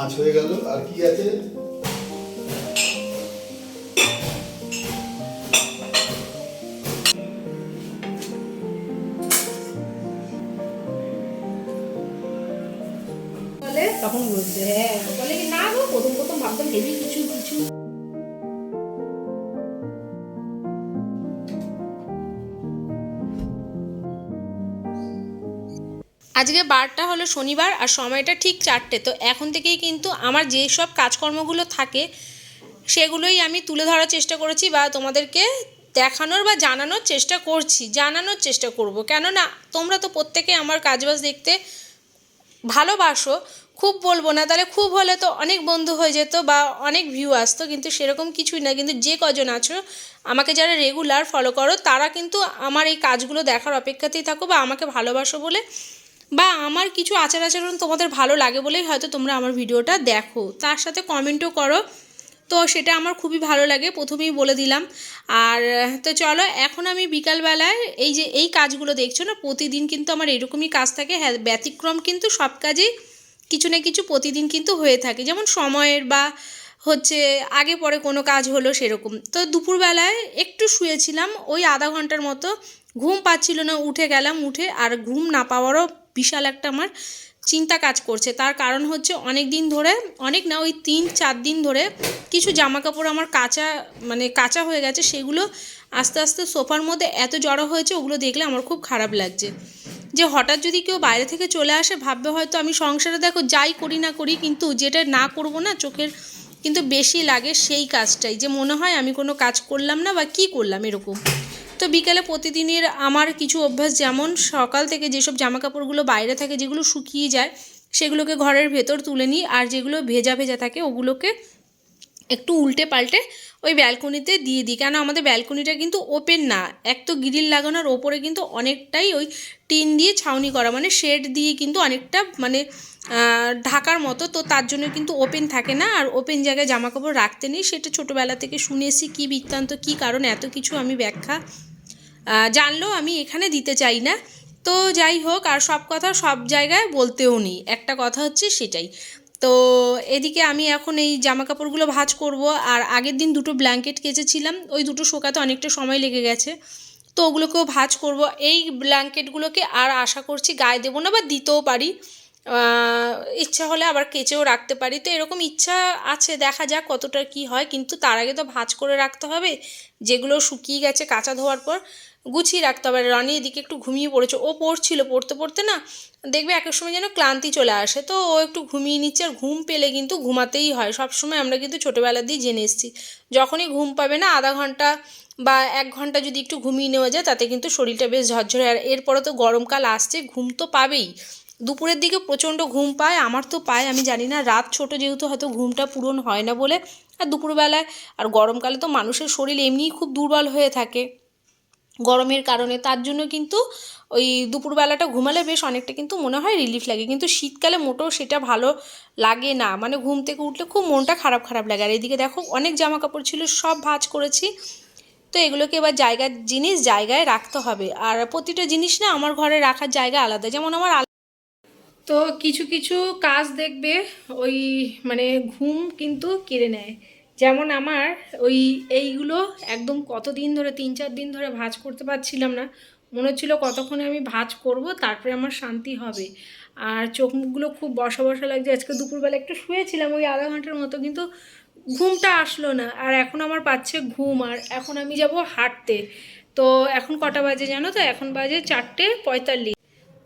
মাছ হয়ে গেল। আর কি আছে? আজকে বারটা হলো শনিবার আর সময়টা ঠিক চারটে, তো এখন থেকেই কিন্তু আমার যেসব কাজকর্মগুলো থাকে, সেগুলোই আমি তুলে ধরার চেষ্টা করেছি বা তোমাদেরকে দেখানোর বা জানানোর চেষ্টা করছি, জানানোর চেষ্টা করব। কেননা তোমরা তো প্রত্যেকে আমার কাজবাজ দেখতে ভালোবাসো, খুব বলব না, তাহলে খুব হলে তো অনেক বন্ধু হয়ে যেত বা অনেক ভিউ আসতো, কিন্তু সেরকম কিছুই না, কিন্তু যে কজন আছো, আমাকে যারা রেগুলার ফলো করো, তারা কিন্তু আমার এই কাজগুলো দেখার অপেক্ষাতেই থাকো বা আমাকে ভালোবাসো বলে বা আমার কিছু আচার আচরণ তোমাদের ভালো লাগে বলেই হয়তো তোমরা আমার ভিডিওটা দেখো। তার সাথে কমেন্টও করো। তো সেটা আমার খুবই ভালো লাগে, প্রথমেই বলে দিলাম। আর, তো চলো, এখন আমি বিকালবেলায় এই যে এই কাজগুলো দেখছ না, প্রতিদিন কিন্তু আমার এরকমই কাজ থাকে। হ্যাঁ ব্যতিক্রম কিন্তু সব কাজেই কিছু না কিছু প্রতিদিন কিন্তু হয়ে থাকে। যেমন সময়ের বা হচ্ছে আগে পরে কোনো কাজ হলো সেরকম। তো দুপুরবেলায় একটু শুয়েছিলাম, ওই আধা ঘণ্টার মতো। ঘুম পাচ্ছিল না, উঠে গেলাম, উঠে আর ঘুম না পাওয়ারও বিশাল একটা আমার চিন্তা কাজ করছে। তার কারণ হচ্ছে অনেক দিন ধরে, অনেক না, ওই তিন, চার দিন ধরে কিছু জামা কাপড় আমার কাঁচা মানে কাঁচা হয়ে গেছে, সেগুলো আস্তে আস্তে সোফার মধ্যে এত জড়ো হয়েছে, ওগুলো দেখলে আমার খুব খারাপ লাগছে। যে হঠাৎ যদি কেউ বাইরে থেকে চলে আসে, ভাববে হয়তো আমি সংসারে দেখো যাই করি না করি, কিন্তু যেটা না করব না, চোখের কিন্তু বেশি লাগে সেই কাজটাই। যে মনে হয় আমি কোনো কাজ করলাম না বা কি করলাম এরকম। তো বিকেলে প্রতিদিনের আমার কিছু অভ্যাস যেমন সকাল থেকে যেসব জামা কাপড়গুলো বাইরে থাকে, যেগুলো শুকিয়ে যায়, সেগুলোকে ঘরের ভেতর তুলে নিই আর যেগুলো ভেজা ভেজা থাকে ওগুলোকে একটু উল্টে পাল্টে ওই ব্যালকনিতে দিয়ে দিই। কেন আমাদের ব্যালকনিটা কিন্তু ওপেন না, এক তো গ্রিল লাগানোর ওপরে কিন্তু অনেকটাই ওই টিন দিয়ে ছাউনি করা মানে শেড দিয়ে কিন্তু অনেকটা মানে ঢাকার মতো, তো তার জন্য কিন্তু ওপেন থাকে না। আর ওপেন জায়গায় জামা কাপড় রাখতে নেই, সেটা ছোটোবেলা থেকে শুনেছি কী বৃত্তান্ত, কী কারণ এত কিছু আমি ব্যাখ্যা জানলেও আমি এখানে দিতে চাই না। তো যাই হোক, আর সব কথা সব জায়গায় বলতেও নেই। একটা কথা হচ্ছে সেটাই। তো এদিকে আমি এখন এই জামা কাপড়গুলো ভাঁজ করব। আর আগের দিন দুটো ব্ল্যাঙ্কেট কেচেছিলাম। ওই দুটো শোকাতে অনেকটা সময় লেগে গেছে। তো ওগুলোকেও ভাঁজ করব। এই ব্ল্যাঙ্কেটগুলোকে আর আশা করছি গায়ে দেবো না বা দিতেও পারি। ইচ্ছা হলে আবার কেচেও রাখতে পারি। তো এরকম ইচ্ছা আছে, দেখা যাক কতটা কি হয়। কিন্তু তার আগে তো ভাঁজ করে রাখতে হবে। যেগুলো শুকিয়ে গেছে কাঁচা ধোয়ার পর। গুছিয়ে রাখতে হবে। রানি এদিকে একটু ঘুমিয়ে পড়েছে। ও পড়ছিল, পড়তে পড়তে না দেখবে এক এক সময় যেন ক্লান্তি চলে আসে। তো ও একটু ঘুমিয়ে নিচ্ছে আর ঘুম পেলে কিন্তু ঘুমাতেই হয়। সব সময় আমরা কিন্তু ছোটোবেলা দিয়ে জেনে এসেছি। যখনই ঘুম পাবে না, আধা ঘণ্টা বা এক ঘণ্টা যদি একটু ঘুমিয়ে নেওয়া যায়, তাতে কিন্তু শরীরটা বেশ ঝরঝরে। আর এরপরে তো গরমকাল আসছে, ঘুম তো পাবেই। দুপুরের দিকে প্রচণ্ড ঘুম পায়, আমার তো পায়, আমি জানি না। রাত ছোট যেহেতু, হয়তো ঘুমটা পূরণ হয় না বলে। আর দুপুরবেলায় আর গরমকালে তো মানুষের শরীর এমনিই খুব দুর্বল হয়ে থাকে। গরমের কারণে। তার জন্য কিন্তু ওই দুপুরবেলাটা ঘুমালে বেশ অনেকটা কিন্তু মনে হয় রিলিফ লাগে। কিন্তু শীতকালে মোটেও সেটা ভালো লাগে না। মানে ঘুম থেকে উঠলে খুব মনটা খারাপ খারাপ লাগে। আর এদিকে দেখো, অনেক জামা কাপড় ছিল, সব ভাঁজ করেছি। তো এগুলোকে এবার জায়গার জিনিস জায়গায় রাখতে হবে। আর প্রতিটা জিনিস না আমার ঘরে রাখার জায়গা আলাদা। যেমন আমার তো কিছু কিছু কাজ দেখবে, ওই মানে ঘুম কিন্তু কেড়ে নেয়। যেমন আমার ওই এইগুলো একদম কতদিন ধরে, তিন চার দিন ধরে ভাজ করতে পারছিলাম না। মনে হচ্ছিল কতক্ষণে আমি ভাজ করব, তারপরে আমার শান্তি হবে। আর চোখ মুখগুলো খুব বসা বসা লাগছে। আজকে দুপুরবেলা একটু শুয়েছিলাম ওই আধা ঘণ্টার মতো, কিন্তু ঘুমটা আসলো না। আর এখন আমার পাচ্ছে ঘুম, আর এখন আমি যাব হাঁটতে। তো এখন কটা বাজে জানো তো? এখন বাজে চারটে পঁয়তাল্লিশ।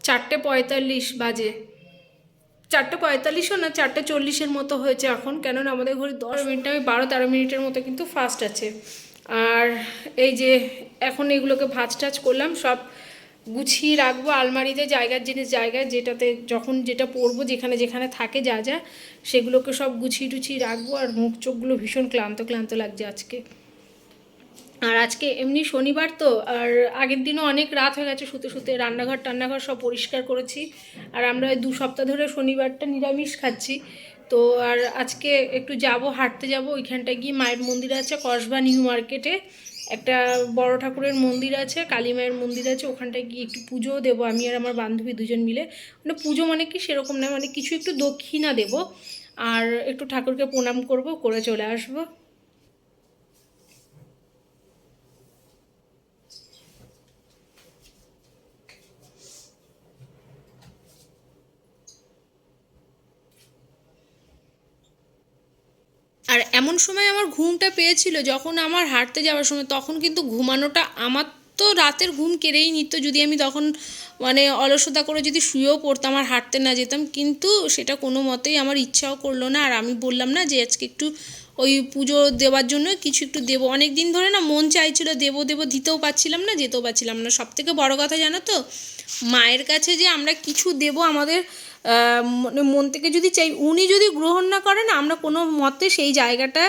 চারটে পঁয়তাল্লিশ বাজে। চারটে পঁয়তাল্লিশও না, চারটে চল্লিশের মতো হয়েছে এখন। কেননা আমাদের ঘরে দশ মিনিট, আমি বারো তেরো মিনিটের মতো কিন্তু ফাস্ট আছে। আর এই যে এখন এগুলোকে ভাজ টাজ করলাম, সব গুছিয়ে রাখব আলমারিতে, জায়গার জিনিস, জায়গায় যেটাতে যখন যেটা পরবো, যেখানে যেখানে থাকে যা যা, সেগুলোকে সব গুছিয়ে টুছিয়ে রাখব। আর মুখ চোখগুলো ভীষণ ক্লান্ত ক্লান্ত লাগছে আজকে। আর আজকে এমনি শনিবার তো, আর আগের দিনও অনেক রাত হয়ে গেছে শুতে শুতে, রান্নাঘর টান্নাঘর সব পরিষ্কার করেছি, আর আমরা দু সপ্তাহ ধরে শনিবারটা নিরামিষ খাচ্ছি। তো আর আজকে একটু যাব, হাঁটতে যাব, ওইখানটায় গিয়ে মায়ের মন্দির আছে, কসবা নিউ মার্কেটে। একটা বড় ঠাকুরের মন্দির আছে, কালী মায়ের মন্দির আছে, ওখানটায় গিয়ে একটু পুজোও দেবো আমি আর আমার বান্ধবী দুজন মিলে। মানে পুজো মানে কি সেরকম না মানে কিছু একটু দক্ষিণা দেবো, আর একটু ঠাকুরকে প্রণাম করব, করে চলে আসব। আর এমন সময় আমার ঘুমটা পেয়েছিল, যখন আমার হাঁটতে যাওয়ার সময়, তখন কিন্তু ঘুমানোটা আমার তো রাতের ঘুম কেড়েই নিত। যদি আমি তখন মানে অলসতা করে যদি শুয়েও পড়তাম আর হাঁটতে না যেতাম, কিন্তু সেটা কোনো মতেই আমার ইচ্ছাও করল না। আর আমি বললাম না যে, আজকে একটু ওই পুজো দেওয়ার জন্য কিছু একটু দেবো। অনেক দিন ধরে না মন চাইছিল, দেবো দেবো দিতেও পারছিলাম না, যেতেও পারছিলাম না। সব থেকে বড়ো কথা জানো তো, মায়ের কাছে যে আমরা কিছু দেবো আমাদের মানে মন থেকে যদি চাই, উনি যদি গ্রহণ না করেন, আমরা কোনো মতে সেই জায়গাটা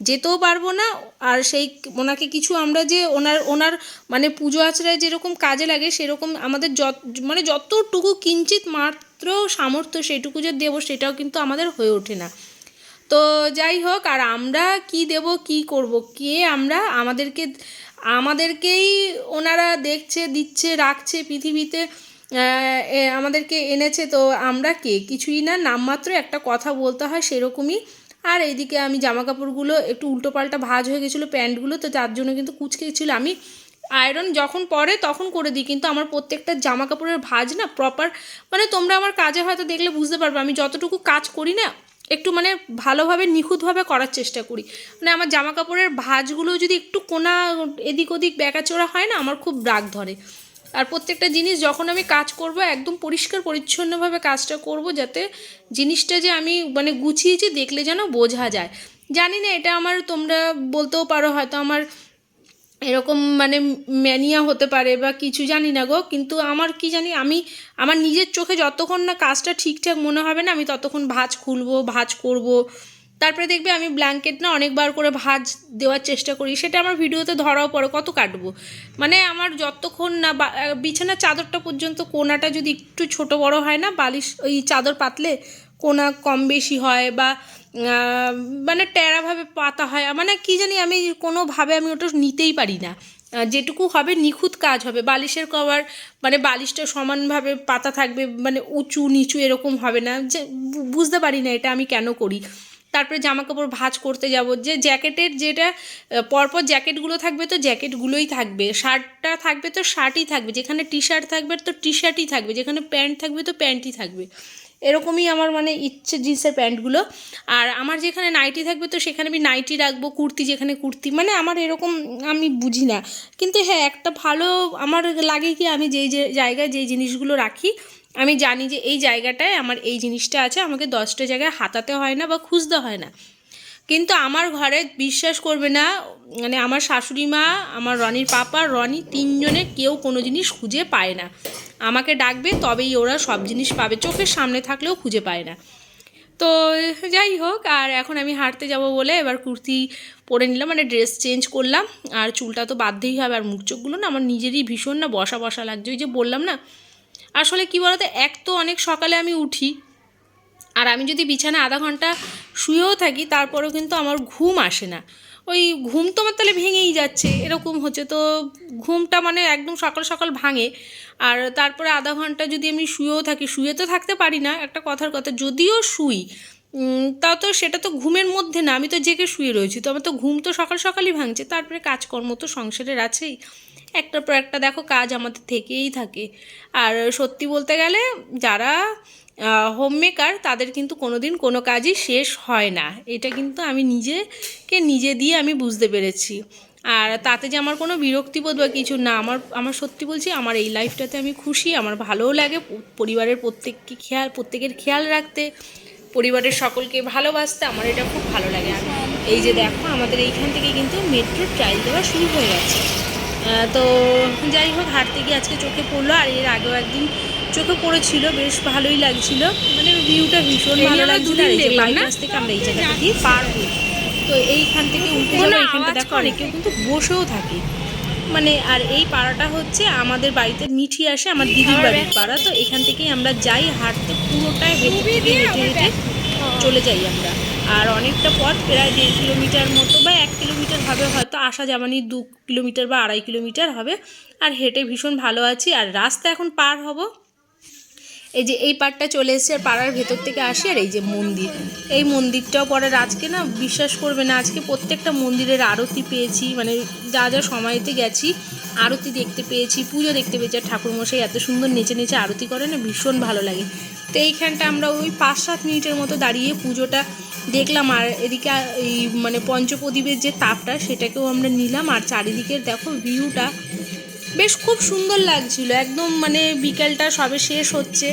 যেতেও পারব না। আর সেই ওনাকে কিছু আমরা যে ওনার ওনার মানে পুজো আচরায় যেরকম কাজে লাগে, সেরকম আমাদের যত মানে যতটুকু কিঞ্চিত মাত্র সামর্থ্য সেটুকু যে দেবো, সেটাও কিন্তু আমাদের হয়ে ওঠে না। তো যাই হোক, আর আমরা কি দেব, কি করব, কে আমরা, আমাদেরকে, আমাদেরকেই ওনারা দেখছে, দিচ্ছে, রাখছে পৃথিবীতে। আমাদেরকে এনেছে, তো আমরা কে? কিছুই না নামমাত্র একটা কথা বলতে হয় সেরকমই। আর এইদিকে আমি জামা কাপড়গুলো একটু উল্টোপাল্টা ভাজ হয়ে গেছিল প্যান্টগুলো, তো তার জন্য কিন্তু কুচকে গেছিল। আমি আয়রন যখন পরে তখন করে দিই, কিন্তু আমার প্রত্যেকটা জামা কাপড়ের ভাজ না প্রপার মানে তোমরা আমার কাজে হয়তো দেখলে বুঝতে পারবে, আমি যতটুকু কাজ করি না, একটু মানে ভালোভাবে নিখুঁতভাবে করার চেষ্টা করি। মানে আমার জামা কাপড়ের ভাঁজগুলো যদি একটু কোনা এদিক ওদিক ব্যাকাচোরা হয় না, আমার খুব রাগ ধরে। আর প্রত্যেকটা জিনিস যখন আমি কাজ করব, একদম পরিষ্কার, পরিচ্ছন্নভাবে কাজটা করব, যাতে জিনিসটা যে আমি মানে গুছিয়েছি, দেখলে যেন বোঝা যায়। জানি না, এটা আমার তোমরা বলতেও পারো, হয়তো আমার এরকম মানে ম্যানিয়া হতে পারে বা কিছু, জানি না গো। কিন্তু আমার কি জানি, আমি আমার নিজের চোখে যতক্ষণ না কাজটা ঠিকঠাক মনে হবে না, আমি ততক্ষণ ভাজ খুলবো, ভাজ করব। তারপরে দেখবে আমি ব্ল্যাঙ্কেট না অনেকবার করে ভাজ দেওয়ার চেষ্টা করি। সেটা আমার ভিডিওতে ধরাও পড়ে, কত কাটবো? মানে আমার যতক্ষণ না বিছানার চাদরটা পর্যন্ত কোনাটা যদি একটু ছোট বড় হয় না, বালিশ, ওই চাদর পাতলে কোনা কম বেশি হয় বা মানে টেরাভাবে পাতা হয় মানে কি জানি আমি কোনোভাবে আমি ওটা নিতেই পারি না। যেটুকু হবে নিখুঁত কাজ হবে, বালিশের কভার মানে বালিশটা সমানভাবে পাতা থাকবে মানে উঁচু নিচু এরকম হবে না, যে বুঝতে পারি না এটা আমি কেন করি। তারপরে জামা কাপড় ভাঁজ করতে যাব। যে জ্যাকেটের যেটা পরপর জ্যাকেটগুলো থাকবে তো জ্যাকেটগুলোই থাকবে। শার্টটা থাকবে তো শার্টই থাকবে। যেখানে টি শার্ট থাকবে তো টি শার্টই থাকবে। যেখানে প্যান্ট থাকবে তো প্যান্টই থাকবে। এরকমই আমার মানে ইচ্ছে জিন্সের প্যান্টগুলো। আর আমার যেখানে নাইটি থাকবে তো সেখানে আমি নাইটি রাখব, কুর্তি যেখানে কুর্তি। মানে আমার এরকম আমি বুঝি না। কিন্তু হ্যাঁ একটা ভালো আমার লাগে কি আমি যেই যে জায়গায় যেই জিনিসগুলো রাখি আমি জানি যে এই জায়গাটায় আমার এই জিনিসটা আছে, আমাকে দশটা জায়গায় হাতাতে হয় না বা খুঁজতে হয় না। কিন্তু আমার ঘরে বিশ্বাস করবে না মানে আমার শাশুড়ি মা, আমার রনির পাপা, রনি তিনজনে কেউ কোনো জিনিস খুঁজে পায় না। আমাকে ডাকবে, তবেই ওরা সব জিনিস পাবে, চোখের সামনে থাকলেও খুঁজে পায় না। তো যাই হোক, আর এখন আমি হাঁটতে যাব বলে এবার কুর্তি পরে নিলাম মানে ড্রেস চেঞ্জ করলাম, আর চুলটা তো বাধ্যই হবে, আর মুখ চোখগুলো না আমার নিজেরই ভীষণ না বসা বসা লাগছে। ওই যে বললাম না আসলে কী বলতো, এক তো অনেক সকালে আমি উঠি, আর আমি যদি বিছানা আধা ঘণ্টা শুয়েও থাকি, তারপরেও কিন্তু আমার ঘুম আসে না। ওই ঘুম তো আমার তাহলে ভেঙেই যাচ্ছে, এরকম হচ্ছে। তো ঘুমটা মানে একদম সকাল সকাল ভাঙে, আর তারপরে আধা ঘণ্টা যদি আমি শুয়েও থাকি, শুয়ে তো থাকতে পারি না, একটা কথার কথা, যদিও শুই তাও তো সেটা তো ঘুমের মধ্যে না, আমি তো জেগে শুয়ে রয়েছি, তো আমার তো ঘুম তো সকাল সকালই ভাঙছে, তারপরে কাজকর্ম তো সংসারের আছেই। একটার পর একটা দেখো কাজ আমাদের থেকেই থাকে। আর সত্যি বলতে গেলে যারা হোম মেকার তাদের কিন্তু কোনো দিন কোনো কাজই শেষ হয় না। এটা কিন্তু আমি নিজেকে নিজে দিয়ে আমি বুঝতে পেরেছি। আর তাতে যে আমার কোনো বিরক্তিবোধ বা কিছু না, আমার আমার সত্যি বলছি আমার এই লাইফটাতে আমি খুশি, আমার ভালোও লাগে পরিবারের প্রত্যেককে খেয়াল, প্রত্যেকের খেয়াল রাখতে, পরিবারের সকলকে ভালোবাসতে আমার এটা খুব ভালো লাগে। এই যে দেখো আমাদের এইখান থেকে কিন্তু মেট্রো ট্রাইল দেওয়া শুরু হয়ে গেছে। তো যাই হোক হাঁটতে গিয়ে আজকে চোখে পড়ল আর এর আগেও একদিন চোখে পড়েছিল বেশ ভালোই লাগছিল। মানে ভিউটা ভীষণ ভালো লাগছিল আর এই বাইপাস থেকে আমরা এই জায়গাটা দিয়ে পার হই তো এইখান থেকে উঠে যাব এইখানটা দেখো অনেকেও কিন্তু বসেও থাকে। মানে আর এই পাড়াটা হচ্ছে আমাদের বাড়িতে মিঠি আসে আমার দিদির বাড়ির পাড়া। তো এখান থেকেই আমরা যাই হাঁটতে পুরোটাই হেঁটে হেঁটে চলে যাই আমরা। আর অনেকটা পথ প্রায় দেড় কিলোমিটার মতো বা এক কিলোমিটার হবে হয়তো আসা যাবানি দু কিলোমিটার বা আড়াই কিলোমিটার হবে। আর হেঁটে ভীষণ ভালো আছি। আর রাস্তা এখন পার হব। এই যে এই পার্টটা চলে এসেছে আর পাড়ার ভেতর থেকে আসি আর এই যে মন্দির। এই মন্দিরটাও পরে আজকে না বিশ্বাস করবে না, আজকে প্রত্যেকটা মন্দিরের আরতি পেয়েছি মানে যা যা সময়তে গেছি, আরতি দেখতে পেয়েছি, পুজো দেখতে পেয়েছি। আর ঠাকুরমশাই এত সুন্দর নেচে নেচে আরতি করে না ভীষণ ভালো লাগে। তো এইখানটা আমরা ওই পাঁচ সাত মিনিটের মতো দাঁড়িয়ে পুজোটা দেখলাম, আর এদিকে, এই মানে পঞ্চপ্রদীপের যে তাপটা সেটাকেও আমরা নিলাম, আর চারিদিকের দেখো ভিউটা বেশ খুব সুন্দর লাগছিল, একদম মানে বিকেলটা সবে শেষ হচ্ছে,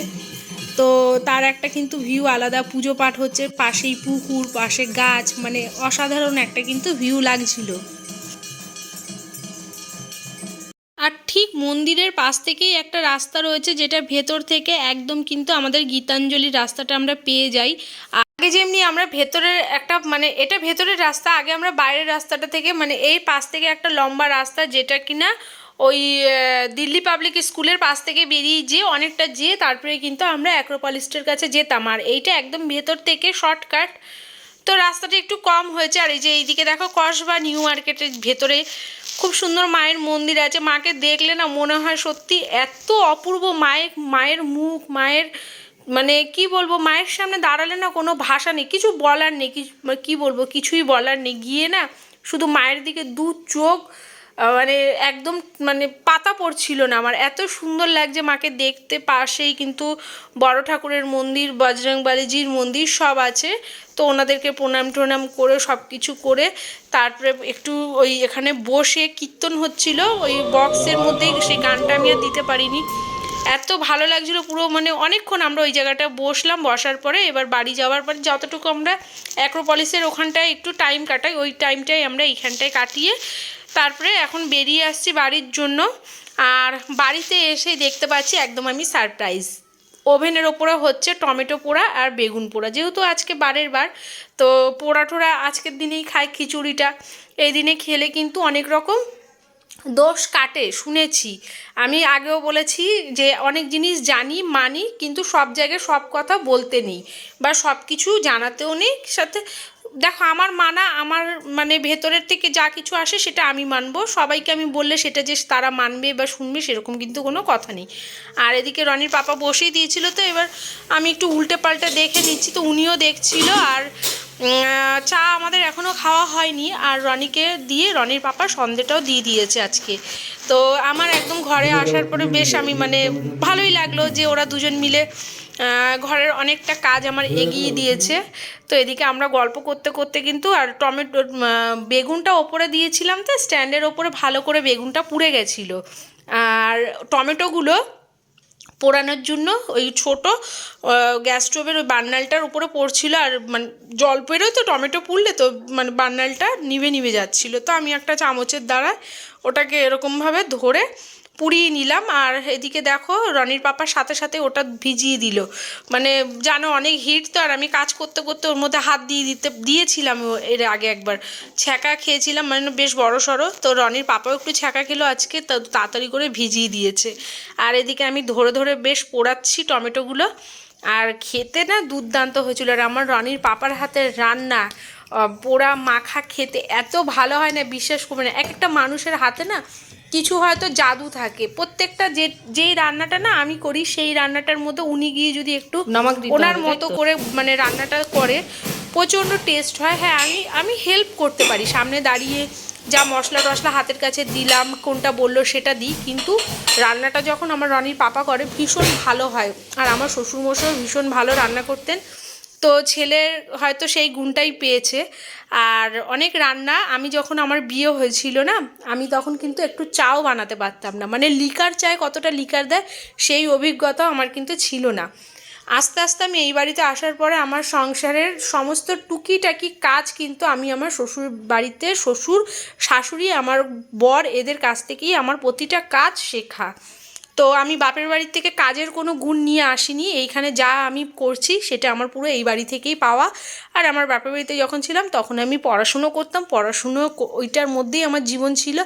তো তার একটা কিন্তু ভিউ আলাদা, পুজো পাঠ হচ্ছে, পাশেই পুকুর, পাশে গাছ মানে অসাধারণ একটা কিন্তু ভিউ লাগছিল। ঠিক মন্দিরের পাশ থেকেই একটা রাস্তা রয়েছে, যেটা ভেতর থেকে একদম কিন্তু আমাদের গীতাঞ্জলি রাস্তাটা আমরা পেয়ে যাই। আগে যেমনি আমরা ভেতরের একটা মানে এটা ভেতরের রাস্তা, আগে আমরা বাইরের রাস্তাটা থেকে মানে এই পাশ থেকে একটা লম্বা রাস্তা, যেটা কিনা ওই দিল্লি পাবলিক স্কুলের পাশ থেকে বেরিয়ে যেয়ে অনেকটা যেয়ে তারপরে কিন্তু আমরা অ্যাক্রোপলিস্টের কাছে যেতাম। আর এইটা একদম ভেতর থেকে শর্টকাট তো রাস্তাটি একটু কম হয়েছে, আর এই যে এইদিকে দেখো কসবা নিউ মার্কেটের ভেতরে খুব সুন্দর মায়ের মন্দির আছে। মাকে দেখলে না মনে হয় সত্যি এত অপূর্ব মায়ের মায়ের মুখ, মায়ের মানে কি বলব, মায়ের সামনে দাঁড়ালে না কোনো ভাষা নেই, কিছু বলার নেই কি বলব, কিছুই বলার নেই। গিয়ে না শুধু মায়ের দিকে দু চোখ মানে একদম মানে পাতা পড়ছিল না। আমার এত সুন্দর লাগছে মাকে দেখতে, পাশেই কিন্তু বড় ঠাকুরের মন্দির বজরংবালিজির মন্দির সব আছে। তো ওনাদেরকে প্রণাম টনাম করে সব কিছু করে তারপরে একটু ওই এখানে বসে কীর্তন হচ্ছিল। ওই বক্সের মধ্যেই সেই গানটা আমি আর দিতে পারিনি। এত ভালো লাগছিল পুরো মানে অনেকক্ষণ আমরা ওই জায়গাটা বসলাম, বসার পরে এবার বাড়ি যাওয়ার পরে যতটুকু আমরা অ্যাক্রোপলিসের ওখানটায় একটু টাইম কাটাই, ওই টাইমটাই আমরা এইখানটায় কাটিয়ে তারপরে এখন বেরিয়ে আসছি বাড়ির জন্য। আর বাড়িতে এসে দেখতে পাচ্ছি একদম আমি সারপ্রাইজ ওভেনের ওপরে হচ্ছে টমেটো পোড়া আর বেগুন পোড়া। যেহেতু আজকে বারের বার, তো পোড়া টোড়া আজকের দিনেই খায় খিচুড়িটা। এই দিনে খেলে কিন্তু অনেক রকম দোষ কাটে, শুনেছি। আমি আগেও বলেছি যে অনেক জিনিস জানি, মানি, কিন্তু সব জায়গায় সব কথা বলতে নেই। বা সব কিছু জানাতেও নেই, সাথে দেখো আমার মানা আমার মানে ভেতরের থেকে যা কিছু আসে সেটা আমি মানবো। সবাইকে আমি বললে সেটা যে তারা মানবে বা শুনবে সেরকম কিন্তু কোনো কথা নেই। আর এদিকে রনির পাপা বসেই দিয়েছিল তো এবার আমি একটু উল্টে পাল্টে দেখে নিচ্ছি তো উনিও দেখছিল। আর চা আমাদের এখনও খাওয়া হয়নি। আর রনিকে দিয়ে রনির পাপা সন্ধেটাও দিয়ে দিয়েছে আজকে। তো আমার একদম ঘরে আসার পরে বেশ আমি মানে ভালোই লাগল যে ওরা দুজন মিলে ঘরের অনেকটা কাজ আমার এগিয়ে দিয়েছে। তো এদিকে আমরা গল্প করতে করতে কিন্তু আর টমেটো বেগুনটা ওপরে দিয়েছিলাম তো, স্ট্যান্ডের ওপরে ভালো করে বেগুনটা পুড়ে গেছিল। আর টমেটোগুলো পোড়ানোর জন্য ওই ছোট গ্যাস স্টোভের ওই বার্নালটার উপরে পড়ছিল আর মানে জল পেরোয় তো, টমেটো পুড়লে তো মানে বার্নালটা নিভে নিভে যাচ্ছিল। তো আমি একটা চামচের দ্বারা ওটাকে এরকমভাবে ধরে পুড়িয়ে নিলাম। আর এদিকে দেখো, রনির পাপার সাথে সাথে ওটা ভিজিয়ে দিল। মানে জানো, অনেক হিট তো, আর আমি কাজ করতে করতে ওর মধ্যে হাত দিয়ে দিতে, দিয়েছিলাম এর আগে একবার। ছ্যাঁকা খেয়েছিলাম মানে বেশ বড় সড়ো। তো রনির পাপাও একটু ছ্যাঁকা খেলো আজকে, তো তাড়াতাড়ি করে ভিজিয়ে দিয়েছে। আর এদিকে আমি ধরে ধরে বেশ পোড়াচ্ছি টমেটোগুলো। আর খেতে না দুর্দান্ত হয়েছিল। আর আমার রনির পাপার হাতের রান্না পোড়া, মাখা খেতে এত ভালো হয় না, বিশ্বাস করবে না। এক একটা মানুষের হাতে না কিছু হয়তো জাদু থাকে। প্রত্যেকটা যে যেই রান্নাটা না আমি করি সেই রান্নাটার মধ্যে উনি গিয়ে যদি একটু ওনার মতো করে মানে রান্নাটা করে প্রচণ্ড টেস্ট হয়। হ্যাঁ আমি আমি হেল্প করতে পারি। সামনে দাঁড়িয়ে যা মশলা টশলা হাতের কাছে দিলাম কোনটা বলল সেটা দিই। কিন্তু রান্নাটা যখন আমার রনির পাপা করে ভীষণ ভালো হয়। আর আমার শ্বশুরমশাইও ভীষণ ভালো রান্না করতেন। তো ছেলের হয়তো সেই গুণটাই পেয়েছে। আর অনেক রান্না, আমি যখন আমার বিয়ে হয়েছিল না, আমি তখন কিন্তু একটু চাও বানাতে পারতাম না। মানে লিকার চায় কতটা লিকার দেয়, সেই অভিজ্ঞতা আমার কিন্তু ছিল না। আস্তে আস্তে আমি এই বাড়িতে আসার পরে আমার সংসারের সমস্ত টুকিটাকি কাজ কিন্তু আমি আমার শ্বশুর বাড়িতে, শ্বশুর শাশুড়ি, আমার বর, এদের কাছ থেকেই আমার প্রতিটা কাজ শেখা। তো আমি বাপের বাড়ি থেকে কাজের কোনো গুণ নিয়ে আসিনি। এইখানে যা আমি করছি সেটা আমার পুরো এই বাড়ি থেকেই পাওয়া। আর আমার বাপের বাড়িতে যখন ছিলাম তখন আমি পড়াশুনো করতাম। পড়াশুনো ওইটার মধ্যেই আমার জীবন ছিল।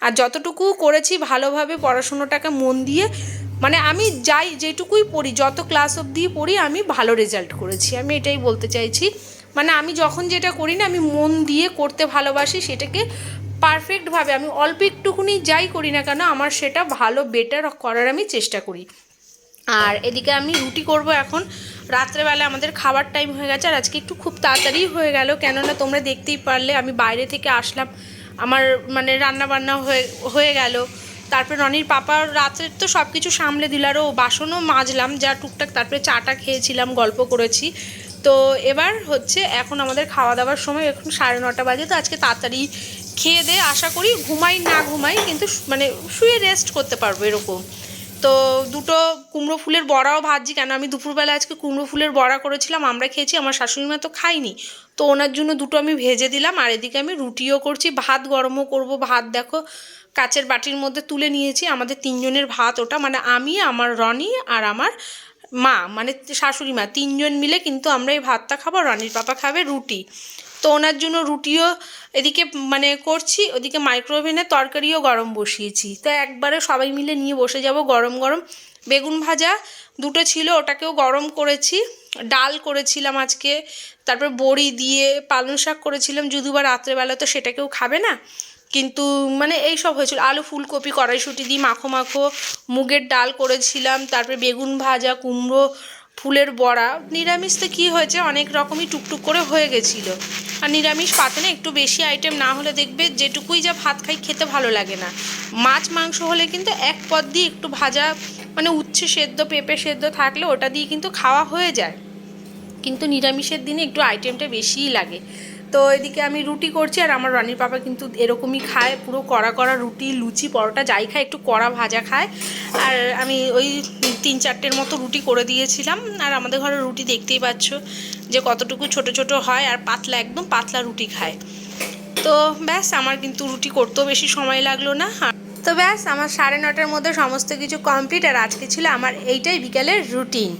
আর যতটুকু করেছি ভালোভাবে পড়াশুনোটাকে মন দিয়ে মানে আমি যাই যেটুকুই পড়ি, যত ক্লাস অবধি পড়ি আমি ভালো রেজাল্ট করেছি। আমি এটাই বলতে চাইছি। মানে আমি যখন যেটা করি না, আমি মন দিয়ে করতে ভালোবাসি সেটাকে পারফেক্টভাবে আমি অল্প একটুকুনি যাই করি না কেন, আমার সেটা ভালো বেটার করার আমি চেষ্টা করি। আর এদিকে আমি রুটি করব এখন। রাত্রেবেলা আমাদের খাবার টাইম হয়ে গেছে, আর আজকে একটু খুব তাড়াতাড়ি হয়ে গেল। কেননা তোমরা দেখতেই পারলে, আমি বাইরে থেকে আসলাম। আমার মানে রান্না বান্না হয়ে হয়ে গেল। তারপরে রনির পাপা রাত্রে তো সব কিছু সামলে দিল আরও বাসনও মাজলাম, যা টুকটাক তারপরে চাটা খেয়েছিলাম, গল্প করেছি। তো এবার হচ্ছে, এখন আমাদের খাওয়া দাওয়ার সময় এখন সাড়ে নটা বাজে, তো আজকে তাড়াতাড়ি খেয়ে দিয়ে আশা করি ঘুমাই না ঘুমাই কিন্তু মানে শুয়ে রেস্ট করতে পারব এরকম। তো দুটো কুমড়ো ফুলের বড়াও ভাজছি কেন? আমি দুপুরবেলা আজকে কুমড়ো ফুলের বড়া করেছিলাম, আমরা খেয়েছি, আমার শাশুড়ি মা তো খাইনি তো ওনার জন্য দুটো আমি ভেজে দিলাম, আর এদিকে আমি রুটিও করছি, ভাত গরমও করব, ভাত দেখো কাচের বাটির মধ্যে তুলে নিয়েছি, আমাদের তিনজনের ভাত ওটা মানে আমি, আমার রনি আর আমার মা মানে শাশুড়ি মা, তিনজন মিলে কিন্তু আমরা এই ভাতটা খাব, রনির পাপা খাবে রুটি। তো ওনার জন্য রুটিও এদিকে মানে করছি, ওদিকে মাইক্রোওভেনে তরকারিও গরম বসিয়েছি। তো একবারে সবাই মিলে নিয়ে বসে যাব গরম গরম। বেগুন ভাজা দুটো ছিল, ওটাকেও গরম করেছি। ডাল করেছিলাম আজকে, তারপর বড়ি দিয়ে পালং শাক করেছিলাম, যদিও বা রাত্রেবেলা তো সেটাকেও খাবে না। কিন্তু মানে এই সব হয়েছিল। আলু ফুলকপি, কড়াইশুঁটি দিয়ে মাখো মাখো, মুগের ডাল করেছিলাম, তারপরে বেগুন ভাজা, কুমড়ো ফুলের বড়া। নিরামিষতে কি হয়েছে? অনেক রকমই টুকটুক করে হয়ে গেছিল। আর নিরামিষ পাতে না একটু বেশি আইটেম না হলে দেখবে যেটুকুই যা ভাত খাই খেতে ভালো লাগে না। মাছ, মাংস হলে কিন্তু এক পদ দিয়ে একটু ভাজা মানে উচ্ছে সেদ্ধ, পেঁপে সেদ্ধ থাকলে ওটা দিয়ে কিন্তু খাওয়া হয়ে যায়। কিন্তু নিরামিষের দিনে একটু আইটেমটা বেশিই লাগে। তো এদিকে আমি রুটি করছি আর আমার রানীর পাপা কিন্তু এরকমই খায়, পুরো কড়া কড়া রুটি, লুচি, পরোটা যাই খায়, একটু কড়া ভাজা খায়। আর আমি ওই তিন চারটের মতো রুটি করে দিয়েছিলাম। আর আমাদের ঘরে রুটি দেখতেই পাচ্ছ যে কতটুকু ছোট ছোট হয় আর পাতলা, একদম পাতলা রুটি খায়। তো ব্যাস, আমার কিন্তু রুটি করতেও বেশি সময় লাগল না। তো ব্যাস, আমার সাড়ে নটার মধ্যে সমস্ত কিছু কমপ্লিট আর আজকে ছিল আমার এইটাই বিকেলের রুটিন